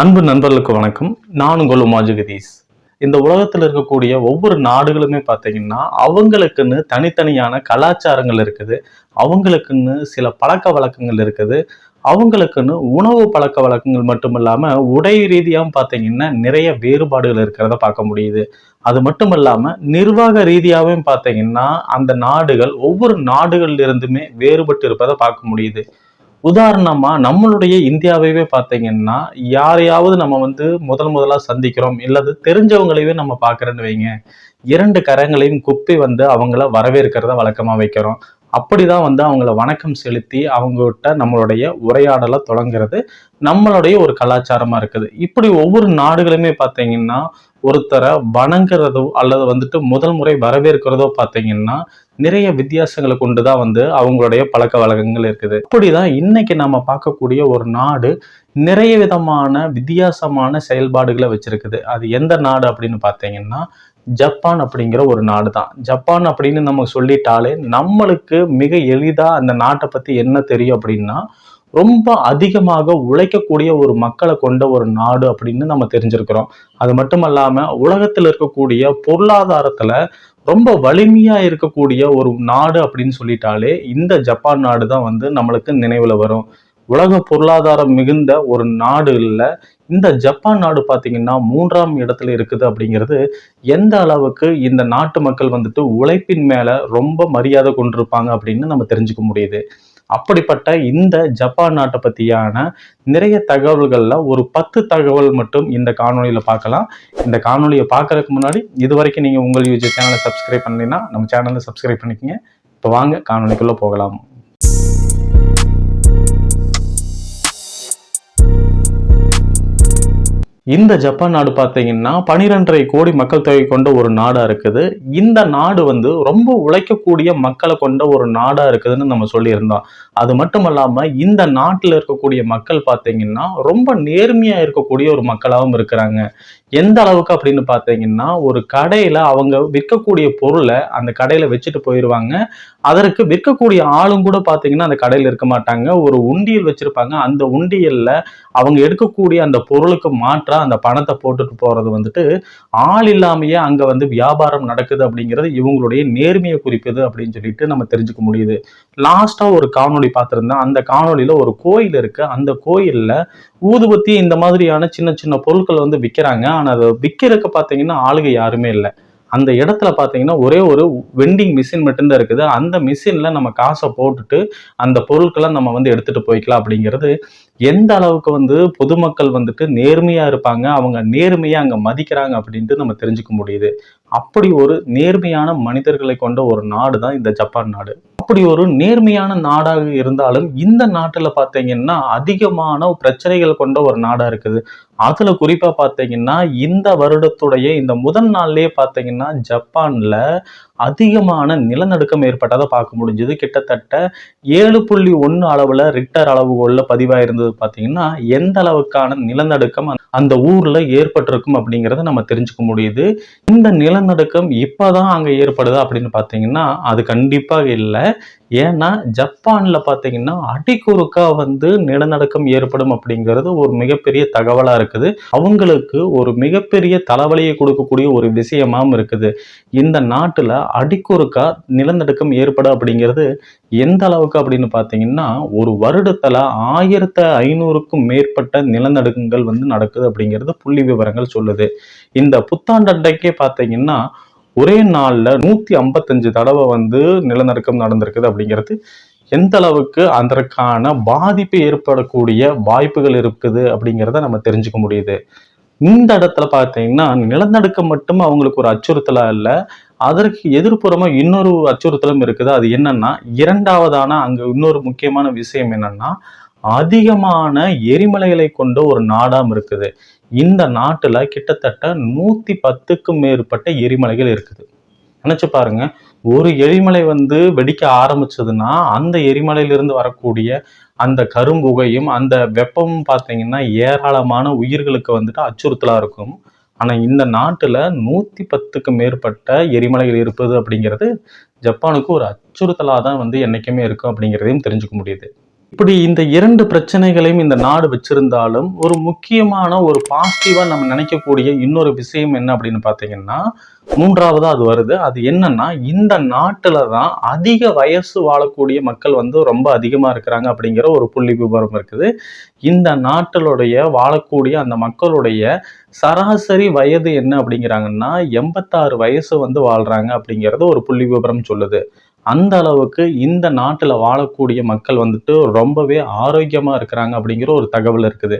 அன்பு நண்பர்களுக்கு வணக்கம். நான் உங்கள் உமா ஜெகதீஷ். இந்த உலகத்தில் இருக்கக்கூடிய ஒவ்வொரு நாடுகளுமே பார்த்தீங்கன்னா அவங்களுக்குன்னு தனித்தனியான கலாச்சாரங்கள் இருக்குது. அவங்களுக்குன்னு சில பழக்க வழக்கங்கள் இருக்குது. அவங்களுக்குன்னு உணவு பழக்க வழக்கங்கள் மட்டும் இல்லாமல் உடை ரீதியாகவும் பார்த்தீங்கன்னா நிறைய வேறுபாடுகள் இருக்கிறத பார்க்க முடியுது. அது மட்டும் இல்லாமல் நிர்வாக ரீதியாகவும் பார்த்தீங்கன்னா அந்த நாடுகள் ஒவ்வொரு நாடுகள்ல இருந்துமே வேறுபட்டு இருப்பதை பார்க்க முடியுது. உதாரணமா நம்மளுடைய இந்தியாவையே பார்த்தீங்கன்னா யாரையாவது நம்ம வந்து முதல் முதலா சந்திக்கிறோம் இல்லது தெரிஞ்சவங்களையே நம்ம பார்க்கறோன்னு வைங்க. இரண்டு கரங்களையும் குப்பி வந்து அவங்கள வரவேற்கிறத வழக்கமா வைக்கிறோம். அப்படிதான் வந்து அவங்கள வணக்கம் செலுத்தி அவங்ககிட்ட நம்மளுடைய உரையாடலை தொடங்குறது நம்மளுடைய ஒரு கலாச்சாரமா இருக்குது. இப்படி ஒவ்வொரு நாடுகளுமே பார்த்தீங்கன்னா ஒருத்தரை வணங்குறதோ அல்லது வந்துட்டு முதல் முறை வரவேற்கிறதோ பார்த்தீங்கன்னா நிறைய வித்தியாசங்களை கொண்டு தான் வந்து அவங்களுடைய பழக்க வழக்கங்கள் இருக்குது. அப்படிதான் இன்னைக்கு நம்ம பார்க்கக்கூடிய ஒரு நாடு நிறைய விதமான வித்தியாசமான செயல்பாடுகளை வச்சிருக்குது. அது எந்த நாடு அப்படின்னு பார்த்தீங்கன்னா ஜப்பான் அப்படிங்கிற ஒரு நாடு தான் ஜப்பான் அப்படின்னு நம்ம சொல்லிட்டாலே நம்மளுக்கு மிக எளிதாக அந்த நாட்டை பற்றி என்ன தெரியும் அப்படின்னா ரொம்ப அதிகமாக உழைக்கக்கூடிய ஒரு மக்களை கொண்ட ஒரு நாடு அப்படின்னு நம்ம தெரிஞ்சிருக்கிறோம். அது மட்டும் இல்லாமல் உலகத்தில் இருக்கக்கூடிய பொருளாதாரத்தில் ரொம்ப வலிமையாக இருக்கக்கூடிய ஒரு நாடு அப்படின்னு சொல்லிட்டாலே இந்த ஜப்பான் நாடு தான் வந்து நம்மளுக்கு நினைவில் வரும். உலக பொருளாதாரம் மிகுந்த ஒரு நாடு இல்லை. இந்த ஜப்பான் நாடு பார்த்தீங்கன்னா மூன்றாம் இடத்துல இருக்குது அப்படிங்கிறது எந்த அளவுக்கு இந்த நாட்டு மக்கள் வந்துட்டு உழைப்பின் மேலே ரொம்ப மரியாதை கொண்டிருப்பாங்க அப்படின்னு நம்ம தெரிஞ்சுக்க முடியுது. அப்படிப்பட்ட இந்த ஜப்பான் நாட்டை பற்றியான நிறைய தகவல்களில் ஒரு பத்து தகவல் மட்டும் இந்த காணொலியில் பார்க்கலாம். இந்த காணொலியை பார்க்கறதுக்கு முன்னாடி இது வரைக்கும் நீங்கள் உங்கள் யூஜி சேனலை சப்ஸ்கிரைப் பண்ணலைன்னா நம்ம சேனலை சப்ஸ்கிரைப் பண்ணிக்கங்க. இப்போ வாங்க காணொலிக்குள்ளே போகலாம். இந்த ஜப்பான் நாடு பார்த்தீங்கன்னா பனிரெண்டரை கோடி மக்கள் தொகை கொண்ட ஒரு நாடாக இருக்குது. இந்த நாடு வந்து ரொம்ப உழைக்கக்கூடிய மக்களை கொண்ட ஒரு நாடாக இருக்குதுன்னு நம்ம சொல்லியிருந்தோம். அது மட்டும் இல்லாமல் இந்த நாட்டில் இருக்கக்கூடிய மக்கள் பார்த்தீங்கன்னா ரொம்ப நேர்மையாக இருக்கக்கூடிய ஒரு மக்களாகவும் இருக்கிறாங்க. எந்த அளவுக்கு அப்படின்னு பார்த்தீங்கன்னா ஒரு கடையில் அவங்க விற்கக்கூடிய பொருளை அந்த கடையில் வச்சுட்டு போயிடுவாங்க அதற்கு விற்கக்கூடிய ஆளும் கூட பார்த்தீங்கன்னா அந்த கடையில் இருக்க மாட்டாங்க. ஒரு உண்டியல் வச்சுருப்பாங்க. அந்த உண்டியலில் அவங்க எடுக்கக்கூடிய அந்த பொருளுக்கு மாற்றா அந்த பணத்தை போட்டுட்டு போறது வந்துட்டு ஆள் இல்லாமையே அங்க வந்து வியாபாரம் நடக்குது அப்படிங்கிறது இவங்களுடைய நேர்மையை குறிக்குது அப்படின்னு சொல்லிட்டு நம்ம தெரிஞ்சுக்க முடியுது. லாஸ்டா ஒரு காணொளி பார்த்திருந்தேன். அந்த காணொளியில ஒரு கோயில் இருக்கு. அந்த கோயில்ல ஊதுபத்தி இந்த மாதிரியான சின்ன சின்ன பொருட்கள் வந்து விற்கிறாங்க ஆனா அதை விற்கிறதுக்கு பார்த்தீங்கன்னா ஆளுங்க யாருமே இல்லை. அந்த இடத்துல பார்த்தீங்கன்னா ஒரே ஒரு வெண்டிங் மிஷின் மட்டும்தான் இருக்குது. அந்த மிஷினில் நம்ம காசை போட்டுட்டு அந்த பொருட்களை நம்ம வந்து எடுத்துகிட்டு போய்க்கலாம் அப்படிங்கிறது எந்த அளவுக்கு வந்து பொதுமக்கள் வந்துட்டு நேர்மையா இருப்பாங்க அவங்க நேர்மையா அங்க மதிக்கிறாங்க அப்படின்ட்டு நம்ம தெரிஞ்சுக்க முடியுது. அப்படி ஒரு நேர்மையான மனிதர்களை கொண்ட ஒரு நாடு தான் இந்த ஜப்பான் நாடு. அப்படி ஒரு நேர்மையான நாடாக இருந்தாலும் இந்த நாட்டில் பார்த்தீங்கன்னா அதிகமான பிரச்சனைகள் கொண்ட ஒரு நாடாக இருக்குது. அதில் குறிப்பாக பார்த்தீங்கன்னா இந்த வருடத்துடைய இந்த முதல் நாள்லேயே பார்த்தீங்கன்னா ஜப்பானில் அதிகமான நிலநடுக்கம் ஏற்பட்டதை பார்க்க முடிஞ்சது. கிட்டத்தட்ட ஏழு புள்ளி ஒன்று அளவுல ரிக்டர் அளவுகோல்ல பதிவாயிருந்தது பார்த்தீங்கன்னா எந்த அளவுக்கான நிலநடுக்கம் அந்த ஊர்ல ஏற்பட்டிருக்கும் அப்படிங்கிறத நம்ம தெரிஞ்சுக்க முடியுது. இந்த நிலநடுக்கம் இப்பதான் அங்க ஏற்படுது அப்படின்னு பார்த்தீங்கன்னா அது கண்டிப்பாக இல்லை. ஏன்னா ஜப்பானில் பார்த்தீங்கன்னா அடிக்குறுக்கா வந்து நிலநடுக்கம் ஏற்படும் அப்படிங்கிறது ஒரு மிகப்பெரிய தகவலாக இருக்குது. அவங்களுக்கு ஒரு மிகப்பெரிய தலைவலியை கொடுக்கக்கூடிய ஒரு விஷயமாகவும் இருக்குது. இந்த நாட்டில் அடிக்குறுக்கா நிலநடுக்கம் ஏற்படும் அப்படிங்கிறது எந்த அளவுக்கு அப்படின்னு பார்த்தீங்கன்னா ஒரு வருடத்தில் ஆயிரத்து ஐநூறுக்கும் மேற்பட்ட நிலநடுக்கங்கள் வந்து நடக்குது அப்படிங்கிறது புள்ளி விவரங்கள் சொல்லுது. இந்த புத்தாண்டன்றைக்கே பார்த்தீங்கன்னா ஒரே நாளில் நூற்றி ஐம்பத்தஞ்சு தடவை வந்து நிலநடுக்கம் நடந்திருக்குது அப்படிங்கிறது எந்த அளவுக்கு அதற்கான பாதிப்பு ஏற்படக்கூடிய வாய்ப்புகள் இருக்குது அப்படிங்கிறத நம்ம தெரிஞ்சுக்க முடியுது. இந்த இடத்துல பார்த்தீங்கன்னா நிலநடுக்கம் மட்டும் அவங்களுக்கு ஒரு அச்சுறுத்தலாக இல்லை அதற்கு எதிர்ப்புறமா இன்னொரு அச்சுறுத்தலும் இருக்குது. அது என்னன்னா இரண்டாவதான அங்க இன்னொரு முக்கியமான விஷயம் என்னன்னா அதிகமான எரிமலைகளை கொண்ட ஒரு நாடாம் இருக்குது. இந்த நாட்டுல கிட்டத்தட்ட நூத்தி பத்துக்கும் மேற்பட்ட எரிமலைகள் இருக்குது. நினைச்சு பாருங்க ஒரு எரிமலை வந்து வெடிக்க ஆரம்பிச்சதுன்னா அந்த எரிமலையிலிருந்து வரக்கூடிய அந்த கரும்புகையும் அந்த வெப்பமும் பார்த்தீங்கன்னா ஏராளமான உயிர்களுக்கு வந்துட்டு அச்சுறுத்தலாக இருக்கும். ஆனால் இந்த நாட்டில் நூற்றி பத்துக்கு மேற்பட்ட எரிமலைகள் இருப்பது அப்படிங்கிறது ஜப்பானுக்கு ஒரு அச்சுறுத்தலாக தான் வந்து என்றைக்குமே இருக்கும் அப்படிங்கிறதையும் தெரிஞ்சுக்க முடியுது. இப்படி இந்த இரண்டு பிரச்சனைகளையும் இந்த நாடு வச்சிருந்தாலும் ஒரு முக்கியமான ஒரு பாசிட்டிவா நம்ம நினைக்கக்கூடிய இன்னொரு விஷயம் என்ன அப்படின்னு பார்த்தீங்கன்னா மூன்றாவது அது வருது. அது என்னன்னா இந்த நாட்டுல தான் அதிக வயசு வாழக்கூடிய மக்கள் வந்து ரொம்ப அதிகமா இருக்கிறாங்க அப்படிங்கிற ஒரு புள்ளி விபரம் இருக்குது. இந்த நாட்டிலுடைய வாழக்கூடிய அந்த மக்களுடைய சராசரி வயது என்ன அப்படிங்கிறாங்கன்னா எண்பத்தாறு வயசு வந்து வாழ்றாங்க அப்படிங்கிறது ஒரு புள்ளி விபரம் சொல்லுது. அந்த அளவுக்கு இந்த நாட்டில் வாழக்கூடிய மக்கள் வந்துட்டு ரொம்பவே ஆரோக்கியமாக இருக்கிறாங்க அப்படிங்கிற ஒரு தகவல் இருக்குது.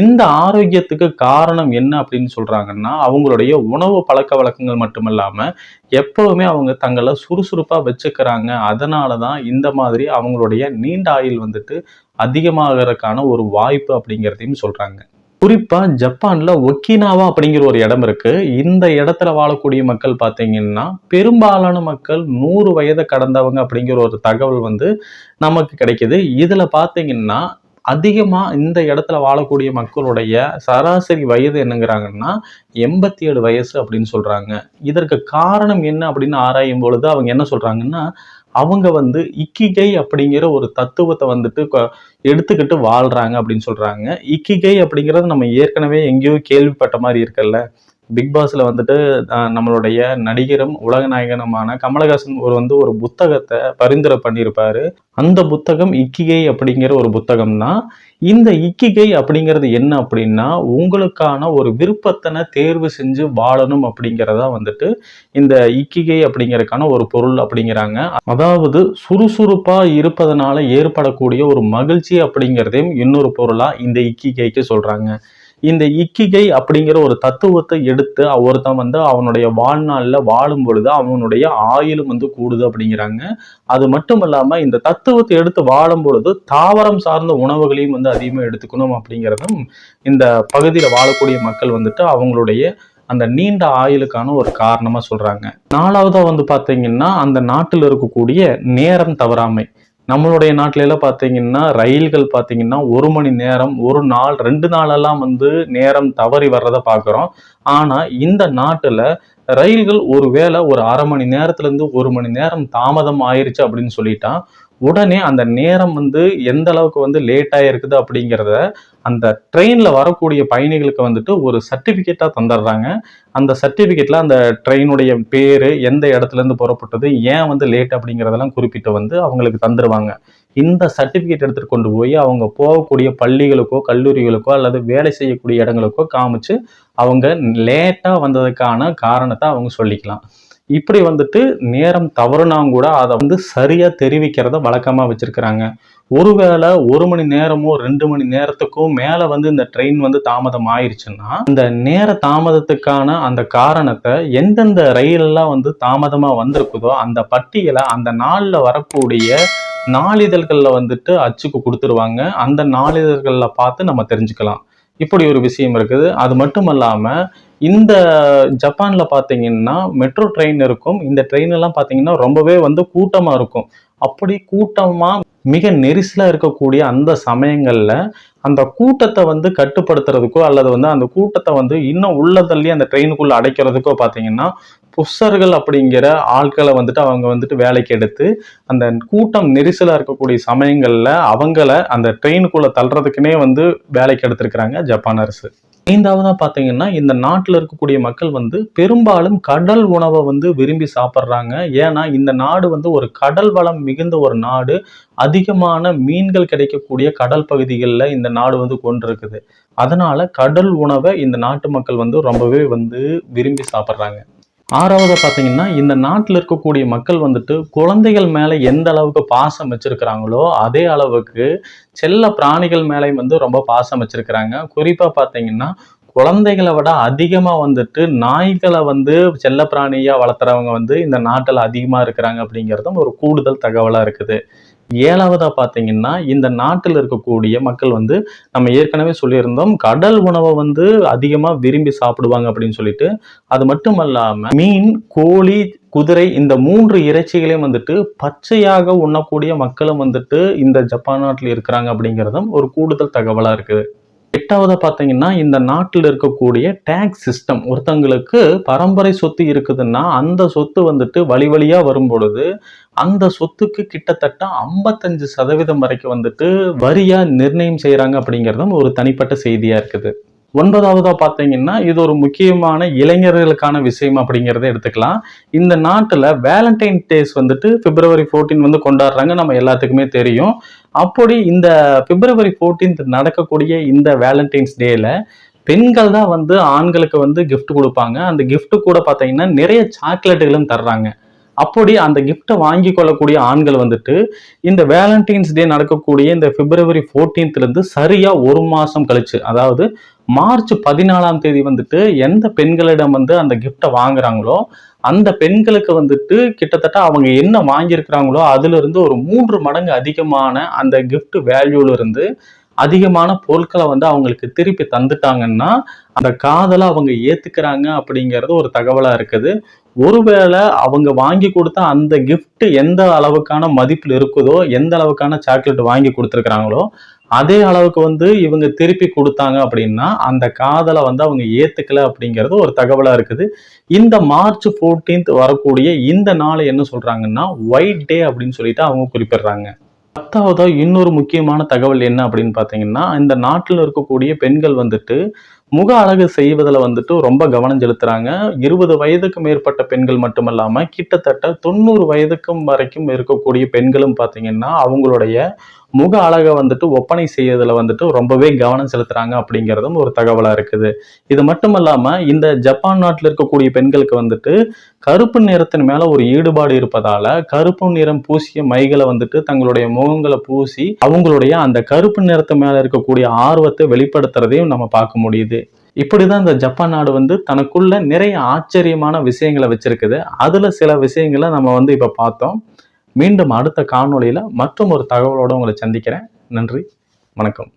இந்த ஆரோக்கியத்துக்கு காரணம் என்ன அப்படின்னு சொல்கிறாங்கன்னா அவங்களுடைய உணவு பழக்க வழக்கங்கள் மட்டும் இல்லாமல் எப்போவுமே அவங்க தங்களை சுறுசுறுப்பாக வச்சுக்கிறாங்க. அதனால தான் இந்த மாதிரி அவங்களுடைய நீண்ட ஆயுள் வந்துட்டு அதிகமாகறதுக்கான ஒரு வாய்ப்பு அப்படிங்கிறதையும் சொல்கிறாங்க குறிப்பா ஜப்பான்ல ஒக்கினாவா அப்படிங்கிற ஒரு இடம் இருக்கு. இந்த இடத்துல வாழக்கூடிய மக்கள் பார்த்தீங்கன்னா பெரும்பாலான மக்கள் நூறு வயதை கடந்தவங்க அப்படிங்கிற ஒரு தகவல் வந்து நமக்கு கிடைக்குது. இதுல பார்த்தீங்கன்னா அதிகமாக இந்த இடத்துல வாழக்கூடிய மக்களுடைய சராசரி வயது என்னங்கிறாங்கன்னா எண்பத்தி ஏழு வயசு அப்படின்னு சொல்கிறாங்க இதற்கு காரணம் என்ன அப்படின்னு ஆராயும் பொழுது அவங்க என்ன சொல்கிறாங்கன்னா அவங்க வந்து இக்கிகை அப்படிங்கிற ஒரு தத்துவத்தை வந்துட்டு எடுத்துக்கிட்டு வாழ்றாங்க அப்படின்னு சொல்றாங்க. இக்கிகை அப்படிங்கிறது நம்ம ஏற்கனவே எங்கேயோ கேள்விப்பட்ட மாதிரி இருக்குல்ல? பிக் பாஸில் வந்துட்டு நம்மளுடைய நடிகரும் உலக நாயகனுமான கமலஹாசன் ஒரு வந்து ஒரு புத்தகத்தை பரிந்துரை பண்ணியிருப்பாரு. அந்த புத்தகம் இக்கிகை அப்படிங்கிற ஒரு புத்தகம் தான் இந்த இக்கிகை அப்படிங்கிறது என்ன அப்படின்னா உங்களுக்கான ஒரு விருப்பத்தனை தேர்வு செஞ்சு வாழணும் அப்படிங்கிறதா வந்துட்டு இந்த இக்கிகை அப்படிங்கிறதுக்கான ஒரு பொருள் அப்படிங்கிறாங்க. அதாவது சுறுசுறுப்பாக இருப்பதனால ஏற்படக்கூடிய ஒரு மகிழ்ச்சி அப்படிங்கிறதையும் இன்னொரு பொருளாக இந்த இக்கிகைக்கு சொல்கிறாங்க இந்த இக்கிகை அப்படிங்கிற ஒரு தத்துவத்தை எடுத்து ஒருத்தன் வந்து அவனுடைய வாழ்நாளில் வாழும் பொழுது அவனுடைய ஆயுளும் வந்து கூடுது அப்படிங்கிறாங்க. அது மட்டும் இல்லாமல் இந்த தத்துவத்தை எடுத்து வாழும் பொழுது தாவரம் சார்ந்த உணவுகளையும் வந்து அதிகமாக எடுத்துக்கணும் அப்படிங்கிறதும் இந்த பகுதியில் வாழக்கூடிய மக்கள் வந்துட்டு அவங்களுடைய அந்த நீண்ட ஆயுளுக்கான ஒரு காரணமாக சொல்கிறாங்க நாலாவதாக வந்து பார்த்தீங்கன்னா அந்த நாட்டில் இருக்கக்கூடிய நேரம் தவறாமை. நம்மளுடைய நாட்டில எல்லாம் பார்த்தீங்கன்னா ரயில்கள் பார்த்தீங்கன்னா ஒரு மணி நேரம் ஒரு நாள் ரெண்டு நாளெல்லாம் வந்து நேரம் தவறி வர்றதை பார்க்குறோம் ஆனால் இந்த நாட்டில் ரயில்கள் ஒரு வேளை ஒரு அரை மணி நேரத்துலேருந்து ஒரு மணி நேரம் தாமதம் ஆயிடுச்சு அப்படின்னு சொல்லிட்டான். உடனே அந்த நேரம் வந்து எந்த அளவுக்கு வந்து லேட் ஆயிருக்குது அப்படிங்கிறத அந்த ட்ரெயினில் வரக்கூடிய பயணிகளுக்கு வந்துட்டு ஒரு சர்டிஃபிகேட்டாக தந்துடுறாங்க. அந்த சர்டிஃபிகேட்டில் அந்த ட்ரெயினுடைய பேர் எந்த இடத்துல இருந்து புறப்பட்டது ஏன் வந்து லேட் அப்படிங்கிறதெல்லாம் குறிப்பிட்டு வந்து அவங்களுக்கு தந்துடுவாங்க இந்த சர்டிஃபிகேட் எடுத்துகிட்டு கொண்டு போய் அவங்க போகக்கூடிய பள்ளிகளுக்கோ கல்லூரிகளுக்கோ அல்லது வேலை செய்யக்கூடிய இடங்களுக்கோ காமிச்சு அவங்க லேட்டாக வந்ததுக்கான காரணத்தை அவங்க சொல்லிக்கலாம். இப்படி வந்துட்டு நேரம் தவறுனா கூட அதை வந்து சரியா தெரிவிக்கிறத வழக்கமா வச்சிருக்கிறாங்க. ஒருவேளை ஒரு மணி நேரமோ ரெண்டு மணி நேரத்துக்கும் மேல வந்து இந்த ட்ரெயின் வந்து தாமதம் ஆயிடுச்சுன்னா இந்த நேர தாமதத்துக்கான அந்த காரணத்தை எந்தெந்த ரயிலெல்லாம் வந்து தாமதமா வந்திருக்குதோ அந்த பட்டியலை அந்த நாளில் வரக்கூடிய நாளிதழ்களில் வந்துட்டு அச்சுக்கு கொடுத்துருவாங்க. அந்த நாளிதழ்களில் பார்த்து நம்ம தெரிஞ்சுக்கலாம். இப்படி ஒரு விஷயம் இருக்குது. அது மட்டும் இல்லாமல் இந்த ஜப்பானில் பார்த்தீங்கன்னா மெட்ரோ ட்ரெயின் இருக்கும். இந்த ட்ரெயின் எல்லாம் பார்த்தீங்கன்னா ரொம்பவே வந்து கூட்டமாக இருக்கும். அப்படி கூட்டமாக மிக நெரிசலாக இருக்கக்கூடிய அந்த சமயங்களில் அந்த கூட்டத்தை வந்து கட்டுப்படுத்துறதுக்கோ அல்லது வந்து அந்த கூட்டத்தை வந்து இன்னும் உள்ளதள்ளி அந்த ட்ரெயினுக்குள்ளே அடைக்கிறதுக்கோ பார்த்தீங்கன்னா புஷர்கள் அப்படிங்கிற ஆட்களை வந்துட்டு அவங்க வந்துட்டு வேலைக்கு எடுத்து அந்த கூட்டம் நெரிசலாக இருக்கக்கூடிய சமயங்களில் அவங்கள அந்த ட்ரெயினுக்குள்ளே தள்ளுறதுக்குனே வந்து வேலைக்கு எடுத்திருக்கிறாங்க ஜப்பான் அரசு. ஐந்தாவதாக பார்த்தீங்கன்னா இந்த நாட்டில் இருக்கக்கூடிய மக்கள் வந்து பெரும்பாலும் கடல் உணவை வந்து விரும்பி சாப்பிட்றாங்க. ஏன்னா இந்த நாடு வந்து ஒரு கடல் வளம் மிகுந்த ஒரு நாடு. அதிகமான மீன்கள் கிடைக்கக்கூடிய கடல் பகுதிகளில் இந்த நாடு வந்து கொண்டிருக்குது. அதனால கடல் உணவை இந்த நாட்டு மக்கள் வந்து ரொம்பவே வந்து விரும்பி சாப்பிட்றாங்க. ஆறாவது பார்த்தீங்கன்னா இந்த நாட்டில் இருக்கக்கூடிய மக்கள் வந்துட்டு குழந்தைகள் மேலே எந்த அளவுக்கு பாசம் வச்சிருக்கிறாங்களோ அதே அளவுக்கு செல்ல பிராணிகள் மேலேயும் வந்து ரொம்ப பாசம் வச்சிருக்கிறாங்க. குறிப்பாக பார்த்தீங்கன்னா குழந்தைகளை விட அதிகமாக வந்துட்டு நாய்களை வந்து செல்லப்பிராணியாக வளர்த்துறவங்க வந்து இந்த நாட்டில் அதிகமாக இருக்கிறாங்க அப்படிங்கிறதும் ஒரு கூடுதல் தகவலாக இருக்குது. ஏழாவதாக பார்த்தீங்கன்னா இந்த நாட்டில் இருக்கக்கூடிய மக்கள் வந்து நம்ம ஏற்கனவே சொல்லியிருந்தோம் கடல் உணவை வந்து அதிகமாக விரும்பி சாப்பிடுவாங்க அப்படின்னு சொல்லிட்டு அது மட்டும் அல்லாமல் மீன் கோழி குதிரை இந்த மூன்று இறைச்சிகளையும் வந்துட்டு பச்சையாக உண்ணக்கூடிய மக்களும் வந்துட்டு இந்த ஜப்பான் நாட்டில் இருக்கிறாங்க அப்படிங்கிறதும் ஒரு கூடுதல் தகவலாக இருக்குது. எட்டாவது பார்த்தீங்கன்னா இந்த நாட்டில் இருக்கக்கூடிய டேக்ஸ் சிஸ்டம் ஒருத்தங்களுக்கு பரம்பரை சொத்து இருக்குதுன்னா அந்த சொத்து வந்துட்டு வழி வழியாக வரும் பொழுது அந்த சொத்துக்கு கிட்டத்தட்ட ஐம்பத்தஞ்சு சதவீதம் வரைக்கும் வந்துட்டு வரியாக நிர்ணயம் செய்கிறாங்க அப்படிங்கிறதும் ஒரு தனிப்பட்ட செய்தியாக இருக்குது. ஒன்பதாவதா பார்த்தீங்கன்னா இது ஒரு முக்கியமான இளைஞர்களுக்கான விஷயம் அப்படிங்கிறத எடுத்துக்கலாம். இந்த நாட்டில் வேலண்டைன் டேஸ் வந்துட்டு பிப்ரவரி 14 வந்து கொண்டாடுறாங்க நம்ம எல்லாத்துக்குமே தெரியும். அப்படி இந்த பிப்ரவரி 14th நடக்கக்கூடிய இந்த வேலண்டைன்ஸ் டேல பெண்கள் தான் வந்து ஆண்களுக்கு வந்து கிஃப்ட் கொடுப்பாங்க. அந்த கிஃப்ட் கூட பார்த்தீங்கன்னா நிறைய சாக்லேட்டுகளும் தர்றாங்க. அப்படி அந்த கிஃப்ட்டை வாங்கி கொள்ளக்கூடிய ஆண்கள் வந்துட்டு இந்த வேலண்டைன்ஸ் டே நடக்கக்கூடிய இந்த பிப்ரவரி ஃபோர்டீன்த்லேருந்து சரியாக ஒரு மாதம் கழிச்சு அதாவது மார்ச் பதினாலாம் தேதி வந்துட்டு எந்த பெண்களிடம் வந்து அந்த கிஃப்ட்டை வாங்குறாங்களோ அந்த பெண்களுக்கு வந்துட்டு கிட்டத்தட்ட அவங்க என்ன வாங்கியிருக்கிறாங்களோ அதுலேருந்து ஒரு மூன்று மடங்கு அதிகமான அந்த கிஃப்ட் வேல்யூலிருந்து அதிகமான பொருட்களை வந்து அவங்களுக்கு திருப்பி தந்துட்டாங்கன்னா அந்த காதலை அவங்க ஏத்துக்கிறாங்க அப்படிங்கிறது ஒரு தகவலா இருக்குது. ஒருவேளை அவங்க வாங்கி கொடுத்த அந்த கிஃப்ட் எந்த அளவுக்கான மதிப்பில் இருக்குதோ எந்த அளவுக்கான சாக்லேட் வாங்கி கொடுத்துருக்குறாங்களோ அதே அளவுக்கு வந்து இவங்க திருப்பி கொடுத்தாங்க அப்படின்னா அந்த காதலை வந்து அவங்க ஏத்துக்கல அப்படிங்கிறது ஒரு தகவலா இருக்குது. இந்த மார்ச் 14th வரக்கூடிய இந்த நாளை என்ன சொல்றாங்கன்னா ஒயிட் டே அப்படின்னு சொல்லிட்டு அவங்க குறிப்பிடுறாங்க. பத்தாவதா இன்னொரு முக்கியமான தகவல் என்ன அப்படின்னு பார்த்தீங்கன்னா இந்த நாட்டில் இருக்கக்கூடிய பெண்கள் வந்துட்டு முக அழகு செய்வதில் வந்துட்டு ரொம்ப கவனம் செலுத்துகிறாங்க இருபது வயதுக்கு மேற்பட்ட பெண்கள் மட்டுமல்லாமல் கிட்டத்தட்ட தொண்ணூறு வயதுக்கும் வரைக்கும் இருக்கக்கூடிய பெண்களும் பார்த்தீங்கன்னா அவங்களுடைய முக அழகை வந்துட்டு ஒப்பனை செய்யறதுல வந்துட்டு ரொம்பவே கவனம் செலுத்துறாங்க அப்படிங்கிறதும் ஒரு தகவலா இருக்குது. இது மட்டும் இல்லாம இந்த ஜப்பான் நாட்டில் இருக்கக்கூடிய பெண்களுக்கு வந்துட்டு கருப்பு நிறத்தின் மேல ஒரு ஈடுபாடு இருப்பதால கருப்பு நிறம் பூசிய மைகளை வந்துட்டு தங்களுடைய முகங்களை பூசி அவங்களுடைய அந்த கருப்பு நிறத்து மேல இருக்கக்கூடிய ஆர்வத்தை வெளிப்படுத்துறதையும் நம்ம பார்க்க முடியுது. இப்படிதான் இந்த ஜப்பான் நாடு வந்து தனக்குள்ள நிறைய ஆச்சரியமான விஷயங்களை வச்சிருக்குது. அதுல சில விஷயங்களை நம்ம வந்து இப்ப பார்த்தோம். மீண்டும் அடுத்த காணொளியில மற்றும் ஒரு தகவலோட உங்களை சந்திக்கிறேன். நன்றி வணக்கம்.